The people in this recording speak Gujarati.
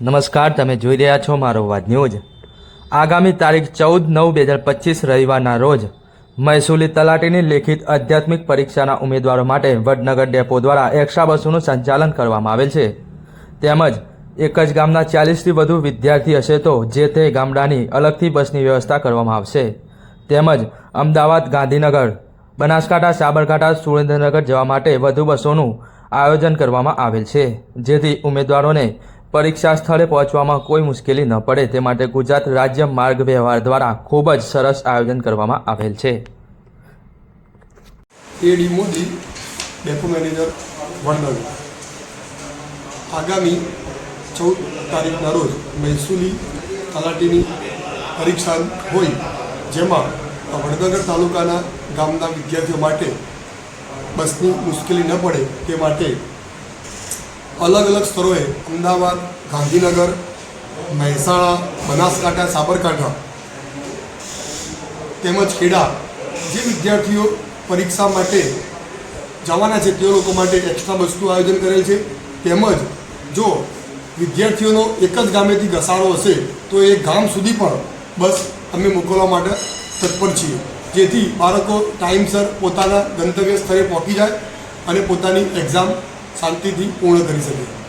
નમસ્કાર, તમે જોઈ રહ્યા છો મારો વાત ન્યૂઝ. આગામી તારીખ ચૌદ નવ બે હજાર પચીસ રવિવારના રોજ મહેસૂલી તલાટીની લેખિત આધ્યાત્મિક પરીક્ષાના ઉમેદવારો માટે વડનગર ડેપો દ્વારા એક્સ્ટ્રા બસોનું સંચાલન કરવામાં આવેલ છે. તેમજ એક જ ગામના ચાલીસથી વધુ વિદ્યાર્થી હશે તો જે તે ગામડાની અલગથી બસની વ્યવસ્થા કરવામાં આવશે. તેમજ અમદાવાદ, ગાંધીનગર, બનાસકાંઠા, સાબરકાંઠા, સુરેન્દ્રનગર જવા માટે વધુ બસોનું આયોજન કરવામાં આવેલ છે. જેથી ઉમેદવારોને પરીક્ષા સ્થળે પહોંચવામાં કોઈ મુશ્કેલી ન પડે. તે માટે ગુજરાત રાજ્ય માર્ગ વ્યવહાર દ્વારા ખૂબ જ સરસ આયોજન કરવામાં આવેલ છે. A D Modi, depot manager Vadnagar આગામી ચૌદ તારીખના રોજ મહેસૂલી તલાટીની પરીક્ષા હોય, જેમાં વડનગર તાલુકાના ગામના વિદ્યાર્થીઓ માટે બસની મુશ્કેલી ન પડે, તે માટે અલગ અલગ સ્થળોએ, અમદાવાદ, ગાંધીનગર, મહેસાણા, બનાસકાંઠા, સાબરકાંઠા તેમજ ખેડા, જે વિદ્યાર્થીઓ પરીક્ષા માટે જવાના છે તે લોકો માટે એક્સ્ટ્રા બસનું આયોજન કરેલ છે. તેમજ જો વિદ્યાર્થીઓનો એક જ ગામેથી ઘસારો હશે, તો એ ગામ સુધી પણ બસ અમે મોકલવા માટે તત્પર છીએ. જેથી બાળકો ટાઈમસર પોતાના ગંતવ્ય સ્થળે પહોંચી જાય અને પોતાની એક્ઝામ શાંતિથી પૂર્ણ કરી શકે